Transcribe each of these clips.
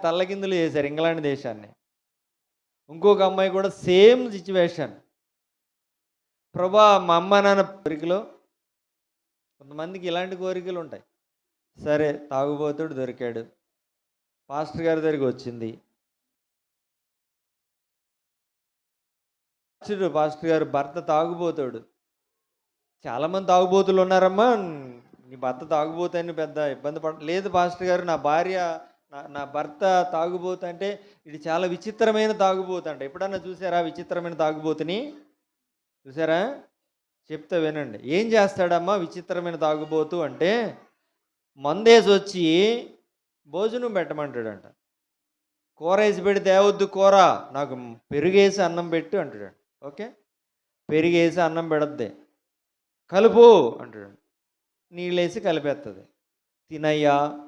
తల్లకిందులు చేశారు ఇంగ్లాండ్ దేశాన్ని. ఇంకొక అమ్మాయి కూడా సేమ్ సిచ్యువేషన్. ప్రభా మా అమ్మ నాన్న కోరికలో కొంతమందికి ఇలాంటి కోరికలు ఉంటాయి. సరే తాగుబోతుడు దొరికాడు. పాస్టర్ గారి దగ్గరికి వచ్చింది. చూడు పాస్టర్ గారు భర్త తాగుబోతాడు. చాలామంది తాగుబోతులు ఉన్నారమ్మా. నీ భర్త తాగుబోతని పెద్ద ఇబ్బంది పడ లేదు పాస్టర్ గారు నా భార్య నా నా భర్త తాగుబోతు అంటే ఇది చాలా విచిత్రమైన తాగుబోతు అంట. ఎప్పుడన్నా చూసారా విచిత్రమైన తాగుబోతుని? చూసారా? చెప్తా వినండి. ఏం చేస్తాడమ్మా విచిత్రమైన తాగుబోతు అంటే మందేసి వచ్చి భోజనం పెట్టమంటాడంట. కూర వేసి పెడితే ఏవద్దు కూర? నాకు పెరుగేసి అన్నం పెట్టు అంటాడు ఓకే? పెరిగేసి అన్నం పెడద్దే. కలుపు అంటాడు. నీళ్ళేసి కలిపేస్తుంది తినయ్యా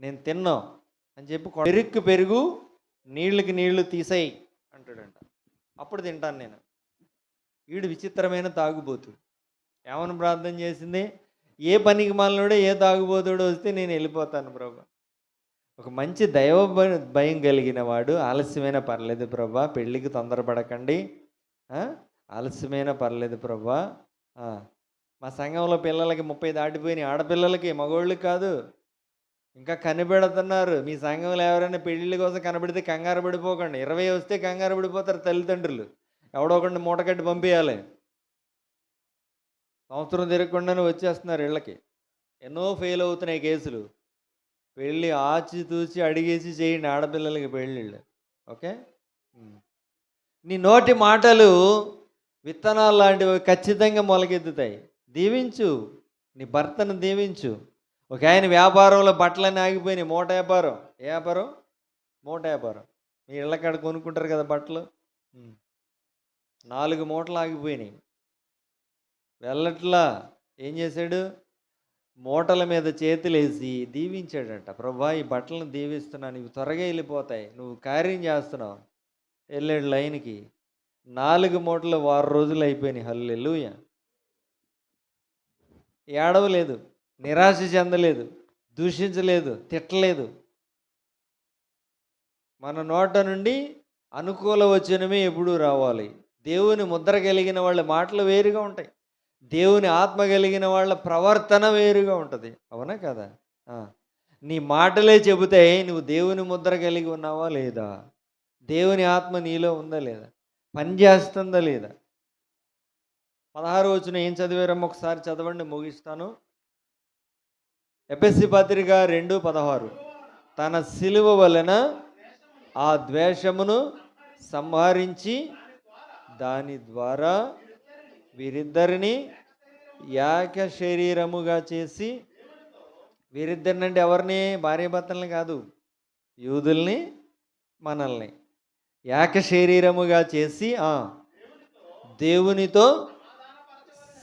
నేను తిన్నాం. అని చెప్పి కొ- పెరుగు నీళ్ళకి నీళ్ళు తీసేయి అంటాడంట. అప్పుడు తింటాను నేను. వీడు విచిత్రమైన తాగుబోతుడు. ఏమని ప్రార్థన చేసింది? ఏ పనికి మాలనోడో ఏ తాగుబోతుడో వస్తే నేను వెళ్ళిపోతాను ప్రభా. ఒక మంచి దైవ భయం కలిగిన వాడు. ఆలస్యమైన పర్లేదు ప్రభా. పెళ్ళికి తొందరపడకండి. ఆలస్యమైన పర్లేదు ప్రభా. మా సంఘంలో పిల్లలకి ముప్పై దాటిపోయినాయి. ఆడపిల్లలకి మగోళ్ళకి కాదు. ఇంకా కనిపెడుతున్నారు. మీ సంఘంలో ఎవరైనా పెళ్ళిళ్ళ కోసం కనబడితే కంగారు పడిపోకండి. ఇరవై వస్తే కంగారు పడిపోతారు తల్లిదండ్రులు. ఎవడో ఒకడిని మూటకట్టి పంపించాలి సంవత్సరం తిరగకుండానే వచ్చేస్తున్నారు ఇళ్ళకి. ఎన్నో ఫెయిల్ అవుతున్నాయి కేసులు. పెళ్ళి ఆచి తూచి అడిగేసి చేయండి ఆడపిల్లలకి పెళ్ళిళ్ళు. ఓకే? నీ నోటి మాటలు విత్తనాలు లాంటివి ఖచ్చితంగా మొలకెత్తుతాయి. దీవించు. నీ భర్తను దీవించు. ఒక ఆయన వ్యాపారంలో బట్టలన్నీ ఆగిపోయినాయి. మూట వ్యాపారం. ఏ వ్యాపారం? మూట వ్యాపారం. మీ ఇళ్ళకాడ కొనుక్కుంటారు కదా బట్టలు? నాలుగు మూటలు ఆగిపోయినాయి. వెళ్ళట్లా. ఏం చేశాడు? మూటల మీద చేతులేసి దీవించాడంట. ప్రభా ఈ బట్టలను దీవిస్తున్నాను. ఇవి త్వరగా వెళ్ళిపోతాయి. నువ్వు కార్యం చేస్తున్నావు. వెళ్ళాడు లైన్కి. నాలుగు మూటలు వారం రోజులు అయిపోయినాయి. హల్లెలూయ. ఏడవలేదు. నిరాశ చెందలేదు దూషించలేదు తిట్టలేదు. మన నోట నుండి అనుకూల వచనమే ఎప్పుడూ రావాలి. దేవుని ముద్ర కలిగిన వాళ్ళ మాటలు వేరుగా ఉంటాయి. దేవుని ఆత్మ కలిగిన వాళ్ళ ప్రవర్తన వేరుగా ఉంటుంది. అవునా కదా? నీ మాటలే చెబితే నువ్వు దేవుని ముద్ర కలిగి ఉన్నావా లేదా? దేవుని ఆత్మ నీలో ఉందా లేదా? పని చేస్తుందా లేదా? పదహారు వచ్చిన ఏం చదివారమ్మ ఒకసారి చదవండి ముగిస్తాను. ఎపిఎస్సి పత్రిక రెండు పదహారు. తన సిలువ వలన ఆ ద్వేషమును సంహరించి దాని ద్వారా వీరిద్దరిని యాక శరీరముగా చేసి వీరిద్దరి నుండి ఎవరిని? భార్యాభర్తల్ని కాదు యూదుల్ని మనల్ని యాక శరీరముగా చేసి ఆ, దేవునితో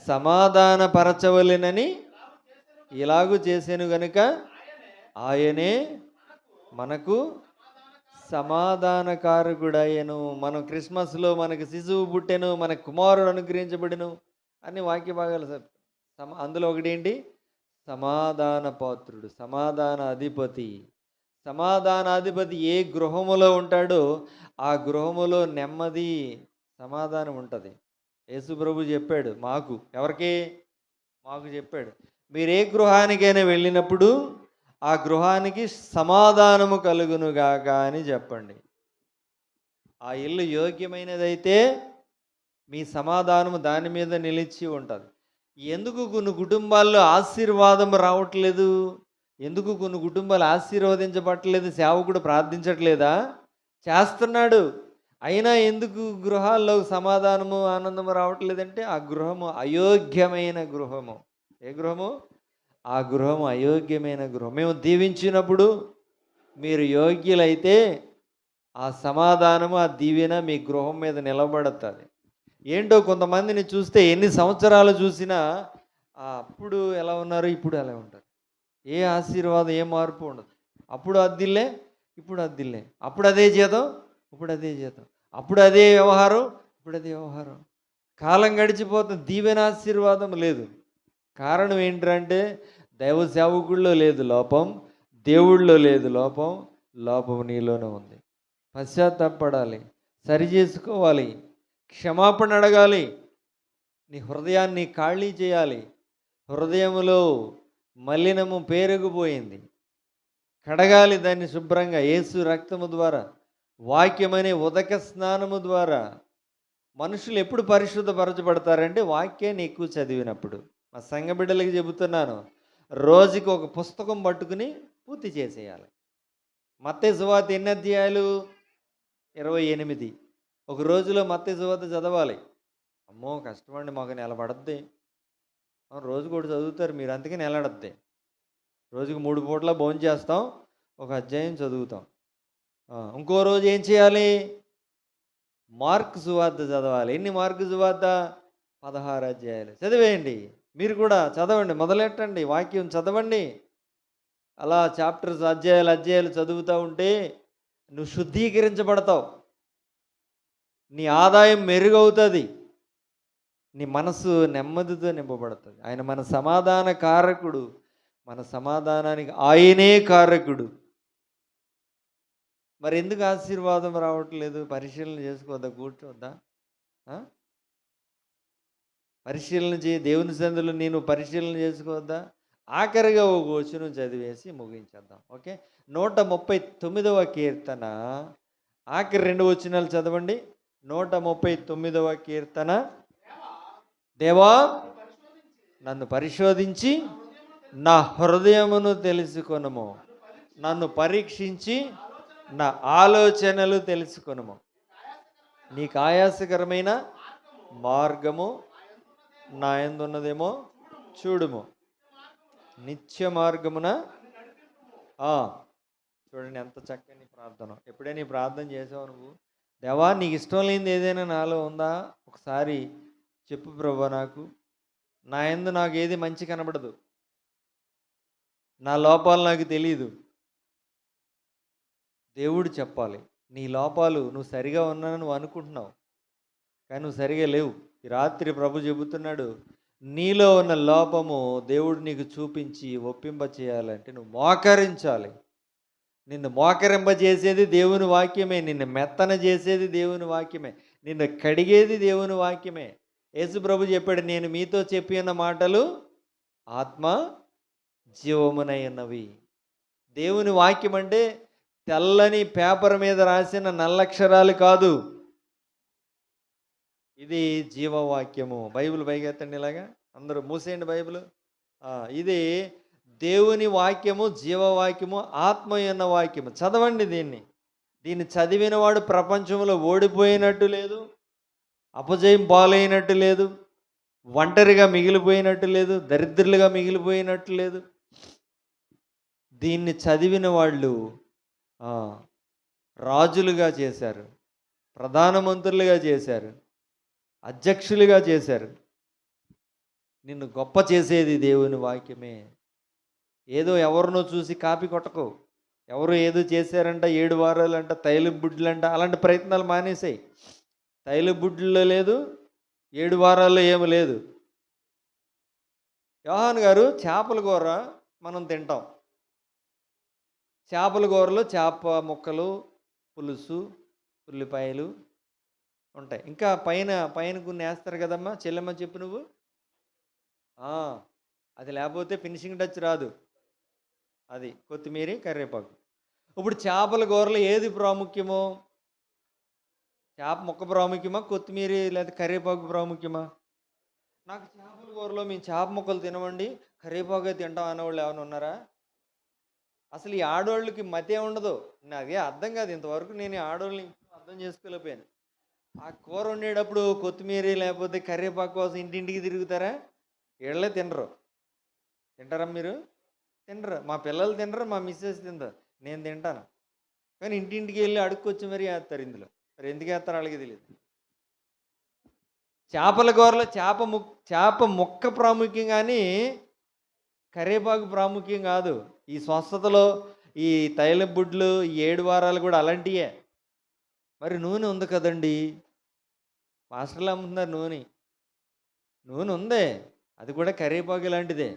సమాధానపరచవలెనని ఇలాగూ చేసాను గనుక ఆయనే మనకు సమాధానకారకుడయ్యను. మనం క్రిస్మస్లో మనకు శిశువు పుట్టెను మన కుమారుడు అనుగ్రహించబడిను అని వాక్య భాగాలు సార్ సమా అందులో ఒకటి ఏంటి సమాధాన పాత్రుడు సమాధాన అధిపతి. సమాధానాధిపతి ఏ గృహములో ఉంటాడో ఆ గృహములో నెమ్మది సమాధానం ఉంటుంది. యేసు ప్రభు చెప్పాడు మాకు ఎవరికి? మాకు చెప్పాడు. మీరు ఏ గృహానికైనా వెళ్ళినప్పుడు ఆ గృహానికి సమాధానము కలుగునుగాక అని చెప్పండి. ఆ ఇల్లు యోగ్యమైనదైతే మీ సమాధానము దాని మీద నిలిచి ఉంటుంది. ఎందుకు కొన్ని కుటుంబాల్లో ఆశీర్వాదం రావట్లేదు? ఎందుకు కొన్ని కుటుంబాలు ఆశీర్వదించబట్టలేదు? సేవకుడు ప్రార్థించట్లేదా? చేస్తున్నాడు. అయినా ఎందుకు గృహాల్లో సమాధానము ఆనందము రావట్లేదంటే ఆ గృహము అయోగ్యమైన గృహము. ఏ గృహము? ఆ గృహం అయోగ్యమైన గృహం. మేము దీవించినప్పుడు మీరు యోగ్యులైతే ఆ సమాధానము ఆ దీవెన మీ గృహం మీద నిలబడుతుంది. ఏంటో కొంతమందిని చూస్తే ఎన్ని సంవత్సరాలు చూసినా అప్పుడు ఎలా ఉన్నారు ఇప్పుడు ఎలా ఉంటారు? ఏ ఆశీర్వాదం ఏ మార్పు ఉండదు. అప్పుడు అద్దిల్లే ఇప్పుడు అద్దిల్లే. అప్పుడు అదే జీతం ఇప్పుడు అదే జీతం అప్పుడు అదే వ్యవహారం ఇప్పుడు అదే వ్యవహారం. కాలం గడిచిపోతుంది దీవెన ఆశీర్వాదం లేదు. కారణం ఏంటంటే దైవ సేవకుల్లో లేదు లోపం దేవుళ్ళో లేదు లోపం లోపం నీలోనే ఉంది. పశ్చాత్తాపడాలి సరి చేసుకోవాలి క్షమాపణ అడగాలి నీ హృదయాన్ని ఖాళీ చేయాలి. హృదయంలో మలినము పేరుకుపోయింది. కడగాలి దాన్ని శుభ్రంగా యేసు రక్తము ద్వారా వాక్యమనే ఉదక స్నానము ద్వారా. మనుషులు ఎప్పుడు పరిశుద్ధపరచబడతారంటే వాక్యాన్ని ఎక్కువ చదివినప్పుడు. మా సంఘ బిడ్డలకి చెబుతున్నాను రోజుకి ఒక పుస్తకం పట్టుకుని పూర్తి చేసేయాలి. మత్తే సువాత ఎన్ని అధ్యాయాలు? ఇరవై ఎనిమిది. ఒక రోజులో మత్తే సువాత చదవాలి. అమ్మో కష్టమండి మాకు నిలబడద్ది రోజు కూడా చదువుతారు మీరు అందుకే నిలబడద్ది రోజుకి మూడు పూట్ల భోజనం చేస్తాం ఒక అధ్యాయం చదువుతాం. ఇంకో రోజు ఏం చేయాలి? మార్క్ సువార్త చదవాలి. ఎన్ని మార్క్ సువార్త? పదహారు అధ్యాయాలు. చదివేయండి. మీరు కూడా చదవండి. మొదలెట్టండి. వాక్యం చదవండి. అలా చాప్టర్స్ అధ్యాయాలు అధ్యాయాలు చదువుతూ ఉంటే నువ్వు శుద్ధీకరించబడతావు. నీ ఆదాయం మెరుగవుతుంది. నీ మనసు నెమ్మదితో నింపబడుతుంది. ఆయన మన సమాధాన కారకుడు. మన సమాధానానికి ఆయనే కారకుడు. మరి ఎందుకు ఆశీర్వాదం రావట్లేదు? పరిశీలన చేసుకోవద్దా కూర్చోద్దా పరిశీలన చే దేవుని సందులో నేను పరిశీలన చేసుకోవద్దా? ఆఖరిగా ఒక వచనం చదివేసి ముగించేద్దాం. ఓకే? నూట ముప్పై తొమ్మిదవ కీర్తన. ఆఖరి రెండు వచనాలు చదవండి. నూట ముప్పై తొమ్మిదవ కీర్తన. దేవా నన్ను పరిశోధించి నా హృదయమును తెలుసుకొనము. నన్ను పరీక్షించి నా ఆలోచనలు తెలుసుకొనము. నీకు ఆయాసకరమైన మార్గము నా ఉన్నదేమో చూడుము. నిత్య మార్గమున ఆ, చూడండి ఎంత చక్కని ప్రార్థన. ఎప్పుడైనా నీ ప్రార్థన చేసావు నువ్వు? దేవా నీకు ఇష్టం లేనిది ఏదైనా నాలో ఉందా? ఒకసారి చెప్పు ప్రభా నాకు. నా ఎందు నాకు ఏది మంచి కనబడదు. నా లోపాలు నాకు తెలియదు దేవుడు చెప్పాలి. నీ లోపాలు నువ్వు సరిగా ఉన్నానని నువ్వు అనుకుంటున్నావు. కానీ నువ్వు సరిగా లేవు. ఈ రాత్రి ప్రభు చెబుతున్నాడు నీలో ఉన్న లోపము దేవుడు నీకు చూపించి ఒప్పింప చేయాలంటే నువ్వు మోకరించాలి. నిన్ను మోకరింప చేసేది దేవుని వాక్యమే నిన్ను మెత్తన చేసేది దేవుని వాక్యమే నిన్ను కడిగేది దేవుని వాక్యమే. యేసు ప్రభు చెప్పాడు నేను మీతో చెప్పి ఉన్న మాటలు ఆత్మ జీవమునై ఉన్నవి దేవుని వాక్యం అంటే తెల్లని పేపర్ మీద రాసిన నల్లక్షరాలు కాదు. ఇది జీవవాక్యము. బైబిల్ పైగెత్తండి ఇలాగా. అందరూ మూసేయండి బైబిల్. ఇది దేవుని వాక్యము జీవవాక్యము ఆత్మ అన్న వాక్యము. చదవండి దీన్ని. దీన్ని చదివిన వాడు ప్రపంచంలో ఓడిపోయినట్టు లేదు అపజయం పాలైనట్టు లేదు ఒంటరిగా మిగిలిపోయినట్టు లేదు దరిద్రులుగా మిగిలిపోయినట్టు లేదు. దీన్ని చదివిన వాళ్ళు రాజులుగా చేశారు ప్రధానమంత్రులుగా చేశారు. అధ్యక్షులుగా చేశారు. నిన్ను గొప్ప చేసేది దేవుని వాక్యమే. ఏదో ఎవరినో చూసి కాపీ కొట్టకు. ఎవరు ఏదో చేశారంట ఏడు వారాలంట తైలు బుడ్లంట అలాంటి ప్రయత్నాలు మానేసాయి. తైలు బుడ్లలో లేదు ఏడు వారాల్లో ఏమి లేదు. యోహాన్ గారు చేపల కూర మనం తింటాం. చేపల కూరలో చేప ముక్కలు పులుసు ఉల్లిపాయలు ఉంటాయి. ఇంకా పైన పైన కొన్ని వేస్తారు కదమ్మా? చెల్లెమ్మ చెప్పు నువ్వు. అది లేకపోతే ఫినిషింగ్ టచ్ రాదు. అది కొత్తిమీర కరివేపాకు. ఇప్పుడు చేపల కూరలో ఏది ప్రాముఖ్యమో? చేప ముక్క ప్రాముఖ్యమా? కొత్తిమీర లేదా కరివేపాకు ప్రాముఖ్యమా? నాకు చేపల కూరలో మేము చేప ముక్కలు తినవండి కరివేపాకు తింటాం అనేవాళ్ళు ఏమైనా ఉన్నారా? అసలు ఈ ఆడవాళ్ళకి మతే ఉండదు. నాకే అర్థం కాదు. ఇంతవరకు నేను ఆడవాళ్ళని అర్థం చేసుకోలేకపోయాను. ఆ కూర వండేటప్పుడు కొత్తిమీర లేకపోతే కరివేపాకు కోసం ఇంటింటికి తిరుగుతారా? వీళ్ళే తినరు. తింటారా మీరు? తినరు. మా పిల్లలు తినరు మా మిస్సెస్ తినరు. నేను తింటాను. కానీ ఇంటింటికి వెళ్ళి అడుక్కొచ్చి మరీ వేస్తారు ఇందులో. మరి ఎందుకు వేస్తారు వాళ్ళకి తెలియదు చేపల కూరలో చేప ముక్ చేప ముక్క ప్రాముఖ్యం కానీ కరివేపాకు ప్రాముఖ్యం కాదు. ఈ స్వస్థతలో ఈ తైల బుడ్లు ఈ ఏడు వారాలు కూడా అలాంటియే. మరి నూనె ఉంది కదండి. మాస్టర్లు అమ్ముతున్నారు నూనె. నూనె ఉందే. అది కూడా కరివేపాకు లాంటిదే.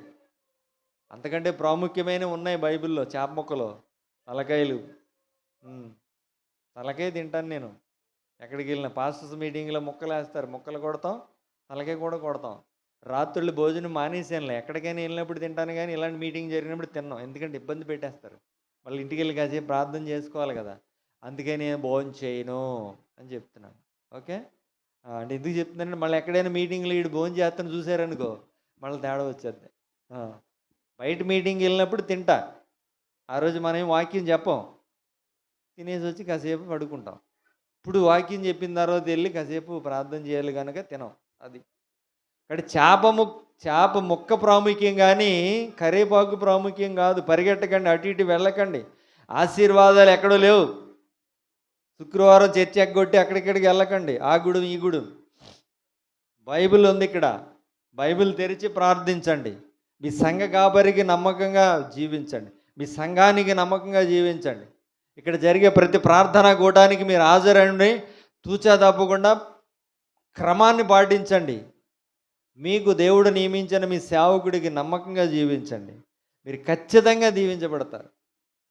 అంతకంటే ప్రాముఖ్యమైన ఉన్నాయి బైబిల్లో చేప మొక్కలు తలకాయలు. తలకాయ తలకే తింటాను నేను. ఎక్కడికి వెళ్ళిన పాస్టర్స్ మీటింగ్లో మొక్కలు వేస్తారు. ముక్కలు కొడతాం తలకే కూడా కొడతాం. రాత్రుళ్ళు భోజనం మానేసానులే ఎక్కడికైనా వెళ్ళినప్పుడు తింటాను కానీ ఇలాంటి మీటింగ్ జరిగినప్పుడు తిన్నాం. ఎందుకంటే ఇబ్బంది పెట్టేస్తారు. మళ్ళీ ఇంటికి వెళ్ళి కాసేపు ప్రార్థన చేసుకోవాలి కదా. అందుకే నేను భోజనం చేయను అని చెప్తున్నాను. ఓకే? అంటే ఎందుకు చెప్తున్నానంటే మళ్ళీ ఎక్కడైనా మీటింగ్లో వీడు భోజనం చేస్తాను చూసారనుకో మళ్ళీ తేడా వచ్చేద్ది. బయట మీటింగ్ వెళ్ళినప్పుడు తింటా. ఆ రోజు మనం వాక్యం చెప్పం. తినేసి వచ్చి కాసేపు పడుకుంటాం. ఇప్పుడు వాక్యం చెప్పిన తర్వాత వెళ్ళి కాసేపు ప్రార్థన చేయాలి కనుక తినం. అది. ఇక్కడ చేప ముక్ చేప ముక్క ప్రాముఖ్యం కానీ కరేపాకు ప్రాముఖ్యం కాదు. పరిగెట్టకండి అటు ఇటు వెళ్ళకండి. ఆశీర్వాదాలు ఎక్కడో లేవు. శుక్రవారం చర్చి ఎగ్గొట్టి అక్కడిక్కడికి వెళ్ళకండి. ఆ గుడు ఈ గుడు బైబిల్ ఉంది ఇక్కడ. బైబిల్ తెరిచి ప్రార్థించండి. మీ సంఘ కాబరికి నమ్మకంగా జీవించండి. మీ సంఘానికి నమ్మకంగా జీవించండి. ఇక్కడ జరిగే ప్రతి ప్రార్థనా కూటానికి మీరు హాజరండి తూచా తప్పకుండా క్రమాన్ని పాటించండి. మీకు దేవుడు నియమించిన మీ సేవకుడికి నమ్మకంగా జీవించండి. మీరు ఖచ్చితంగా దీవించబడతారు.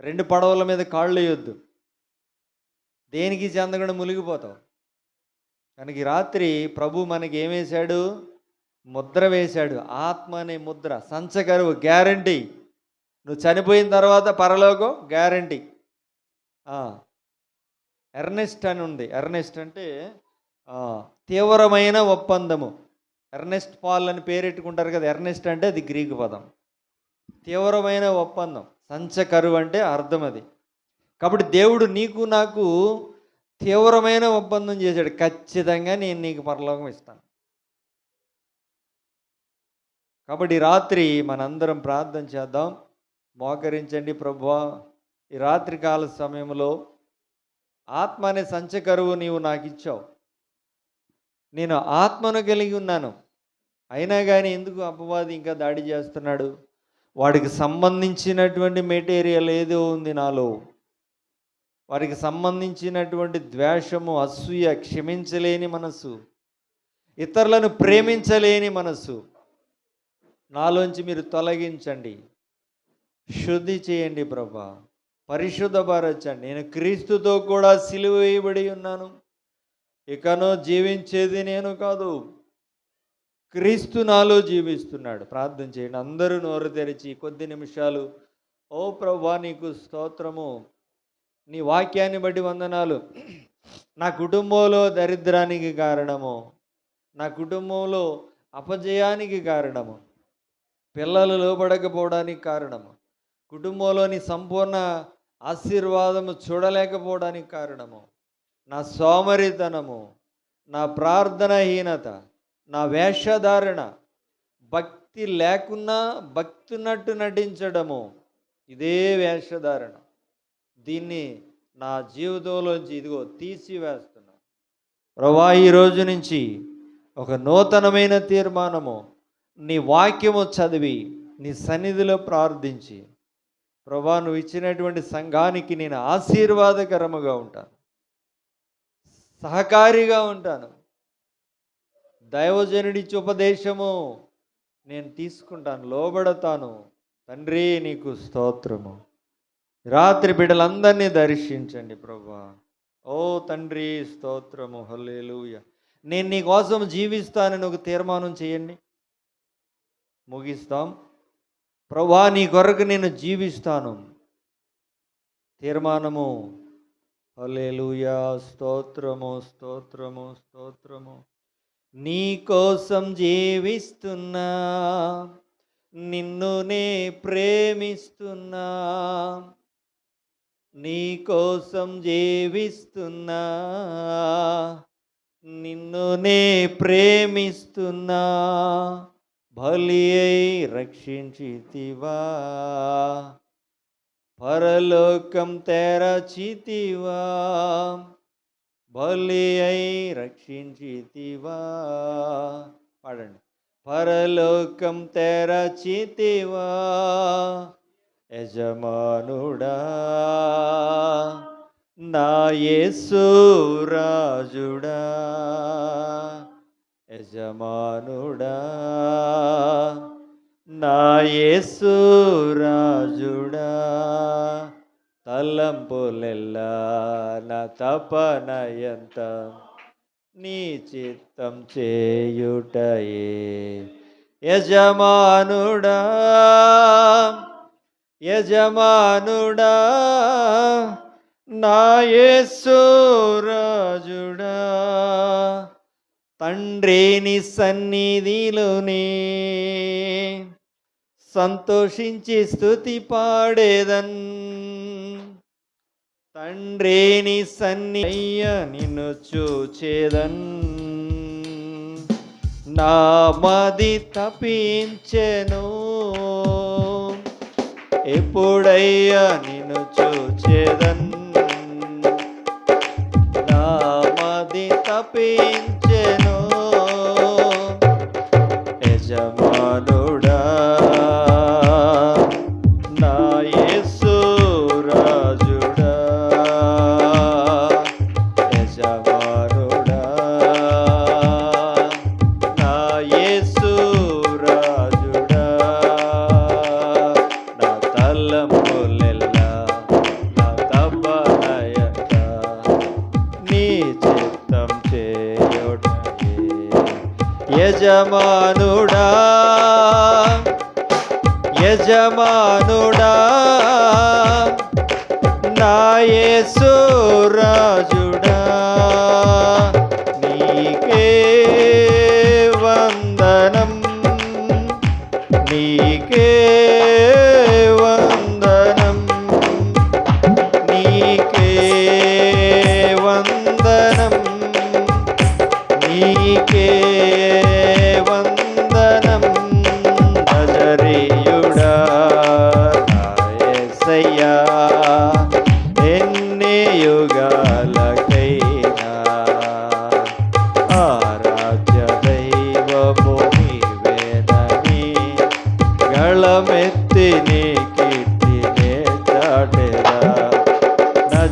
రెండు పడవల మీద కాళ్ళు వేయొద్దు. దేనికి చెందకుండా మునిగిపోతావు? కనుక రాత్రి ప్రభు మనకి ఏమేశాడు ముద్ర వేశాడు. ఆత్మ అనే ముద్ర సంచకరువు గ్యారంటీ నువ్వు చనిపోయిన తర్వాత పరలోకం గ్యారంటీ ఎర్నెస్ట్ అని ఉంది. ఎర్నెస్ట్ అంటే తీవ్రమైన ఒప్పందము. ఎర్నెస్ట్ పాల్ అని పేరెట్టుకుంటారు కదా. ఎర్నెస్ట్ అంటే అది గ్రీకు పదం. తీవ్రమైన ఒప్పందం. సంచకరువు అంటే అర్థం అది. కాబట్టి దేవుడు నీకు నాకు తీవ్రమైన ఒప్పందం చేశాడు. ఖచ్చితంగా నేను నీకు పరలోకం ఇస్తాను. కాబట్టి రాత్రి మనందరం ప్రార్థన చేద్దాం. మోకరించండి ప్రభువా ఈ రాత్రి కాల సమయంలో ఆత్మ అనే సంచకరువు నీవు నాకు ఇచ్చావు. నేను ఆత్మను కలిగి ఉన్నాను. అయినా కానీ ఎందుకు అపవాది ఇంకా దాడి చేస్తున్నాడు? వాడికి సంబంధించినటువంటి మెటీరియల్ ఏదో ఉంది నాలో. వారికి సంబంధించినటువంటి ద్వేషము అసూయ క్షమించలేని మనసు ఇతరులను ప్రేమించలేని మనసు నాలోంచి మీరు తొలగించండి. శుద్ధి చేయండి ప్రభా. పరిశుద్ధపరచండి నేను క్రీస్తుతో కూడా సిలువ వేయబడి ఉన్నాను. ఇకనో జీవించేది నేను కాదు. క్రీస్తు నాలో జీవిస్తున్నాడు. ప్రార్థన చేయండి. అందరూ నోరు తెరిచి కొద్ది నిమిషాలు. ఓ ప్రభా నీకు స్తోత్రము. నీ వాక్యాన్ని బట్టి వందనాలు. నా కుటుంబంలో దరిద్రానికి కారణము. నా కుటుంబంలో అపజయానికి కారణము. పిల్లలు లోబడకపోవడానికి కారణము. కుటుంబంలోని సంపూర్ణ ఆశీర్వాదము చూడలేకపోవడానికి కారణము. నా సోమరితనము నా ప్రార్థనహీనత నా వేషధారణ భక్తి లేకున్నా భక్తున్నట్టు నటించడము. ఇదే వేషధారణ. దీన్ని నా జీవితంలోంచి ఇదిగో తీసివేస్తున్నా. ప్రభా ఈ రోజు నుంచి ఒక నూతనమైన తీర్మానము నీ వాక్యము చదివి నీ సన్నిధిలో ప్రార్థించి ప్రభా నువ్వు ఇచ్చినటువంటి సంఘానికి నేను ఆశీర్వాదకరముగా ఉంటాను. సహకారిగా ఉంటాను. దైవజనుడిచ్చి ఉపదేశము నేను తీసుకుంటాను లోబడతాను. తండ్రి నీకు స్తోత్రము. రాత్రి బిడ్డలందరినీ దర్శించండి ప్రభా. ఓ తండ్రి స్తోత్రము హల్లేలుయ. నేను నీ కోసం జీవిస్తానని ఒక తీర్మానం చేయండి. ముగిస్తాం. ప్రభా నీ కొరకు నేను జీవిస్తాను. తీర్మానము. హల్లెలూయా స్తోత్రము స్తోత్రము స్తోత్రము. నీ కోసం జీవిస్తున్నా. నిన్ను నే ప్రేమిస్తున్నా. నీ కోసం జీవిస్తున్నా. నిన్ను నే ప్రేమిస్తున్నా. బలి అయి రక్షించితివా. పరలోకం తెరచితివా. బలి అయి రక్షించితివా. పాడండి. పరలోకం తెరచితివా. యజమానుడా నా యేసు రాజుడా యజమానుడా నా యేసు రాజుడా తలంపులెల్లా నా తపన ఎంత నీ చిత్తం చేయుటయే యజమానుడా. యజమానుడా నా తండ్రిని సన్నిధిలోనే సంతోషించి స్థుతి పాడేదన్. తండ్రిని సన్ని అయ్య నిన్ను చూచేదన్. నా మది తప్పించెను. ఎప్పుడయ్యా నిన్ను చూచేదన్? నామది తప్పించెను. యజమానుడా యజమానుడా. యజమానుడా నాయసు రాజుడా.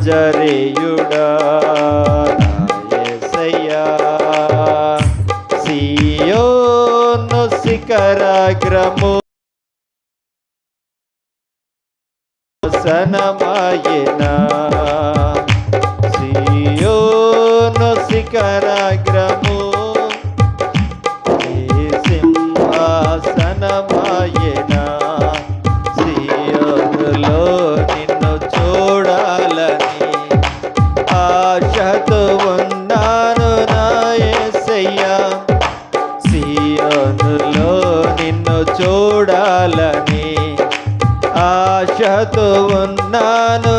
నజరేయుడా నా యేసయ్యా సియోను శిఖరాగ్రము సనమాయనా సియోను శిఖరాగ్రము ఆశతో ఉన్నాను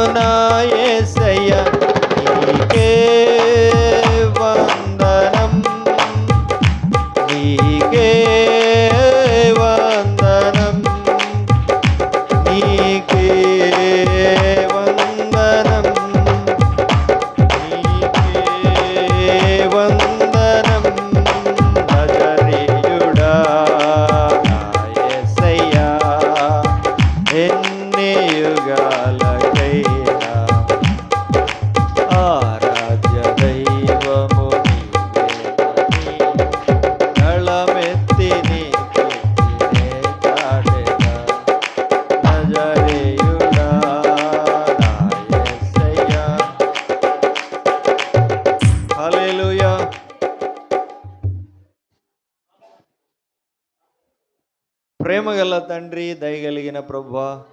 తండ్రి దయగలిగిన ప్రభా.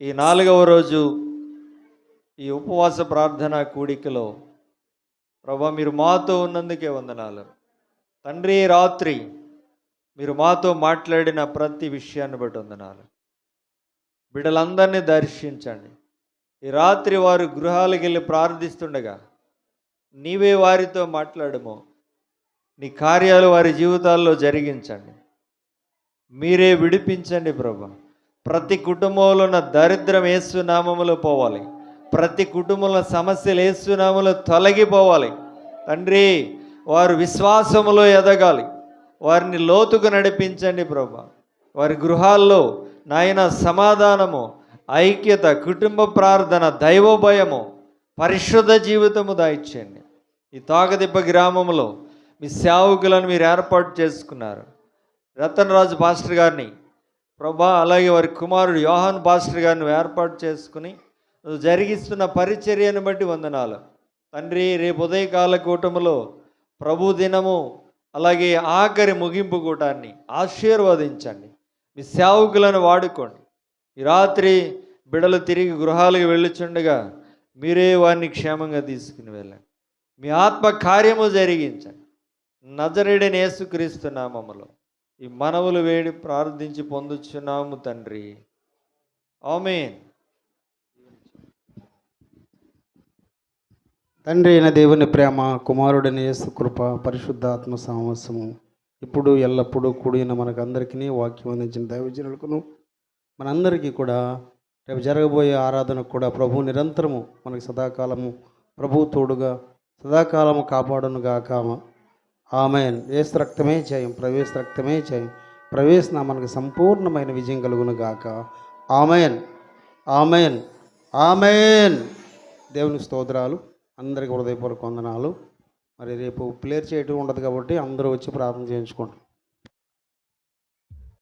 ఈ నాలుగవ రోజు ఈ ఉపవాస ప్రార్థన కూడికలో ప్రభా మీరు మాతో ఉన్నందుకే వందనాలు. తండ్రి రాత్రి మీరు మాతో మాట్లాడిన ప్రతి విషయాన్ని బట్టి వందనాలు. బిడ్డలందరినీ దర్శించండి. ఈ రాత్రి వారు గృహాలకు వెళ్ళి ప్రార్థిస్తుండగా నీవే వారితో మాట్లాడము. నీ కార్యాలు వారి జీవితాల్లో జరిగించండి. మీరే విడిపించండి ప్రభా. ప్రతి కుటుంబంలో ఉన్న దరిద్రం ఏసునామములో పోవాలి. ప్రతి కుటుంబంలో సమస్యలు ఏసునామలో తొలగిపోవాలి. తండ్రి వారు విశ్వాసములో ఎదగాలి. వారిని లోతుకు నడిపించండి ప్రభా. వారి గృహాల్లో నాయన సమాధానము ఐక్యత కుటుంబ ప్రార్థన దైవభయము పరిశుద్ధ జీవితము దాయిచ్చండి ఈ తాగదిబ్బ గ్రామంలో మీ సేవకులను మీరు ఏర్పాటు చేసుకున్నారు. రతన్ రాజు పాస్టర్ గారిని ప్రభా అలాగే వారి కుమారుడు యోహాన్ పాస్టర్ గారిని ఏర్పాటు చేసుకుని జరిగిస్తున్న పరిచర్యను బట్టి వందనాలు. తండ్రి రేపు ఉదయకాల కూటములో ప్రభు దినము అలాగే ఆఖరి ముగింపు కూటాన్ని ఆశీర్వదించండి. మీ సేవకులను వాడుకోండి. ఈ రాత్రి బిడలు తిరిగి గృహాలకు వెళ్ళుచుండగా మీరే వారిని క్షేమంగా తీసుకుని వెళ్ళండి. మీ ఆత్మ కార్యము జరిగించండి. నజరేడని యేసుక్రీస్తు నామములో. ఈ మనవులు వేడి ప్రార్థించి పొందుచున్నాము తండ్రి. ఆమెన్. తండ్రి అయిన దేవుని ప్రేమ కుమారుడని యేసు కృప పరిశుద్ధాత్మ సామస్యము ఇప్పుడు ఎల్లప్పుడూ కూడిన మనకందరికీ వాక్యం అందించిన దైవజనులకును మనందరికీ కూడా రేపు జరగబోయే ఆరాధనకు కూడా ప్రభు నిరంతరము మనకి సదాకాలము ప్రభు తోడుగా సదాకాలము కాపాడును గాక ఆమెన్. ఏసు రక్తమే చేయం ప్రవేశ రక్తమే చేయం ప్రవేశన మనకు సంపూర్ణమైన విజయం కలుగును గాక. ఆమెన్. ఆమెన్. ఆమెన్. దేవుని స్తోత్రాలు. అందరికీ హృదయపూర్వక వందనాలు. మరి రేపు ప్లేర్ చేయటం ఉండదు కాబట్టి అందరూ వచ్చి ప్రార్థన చేయించుకోండి.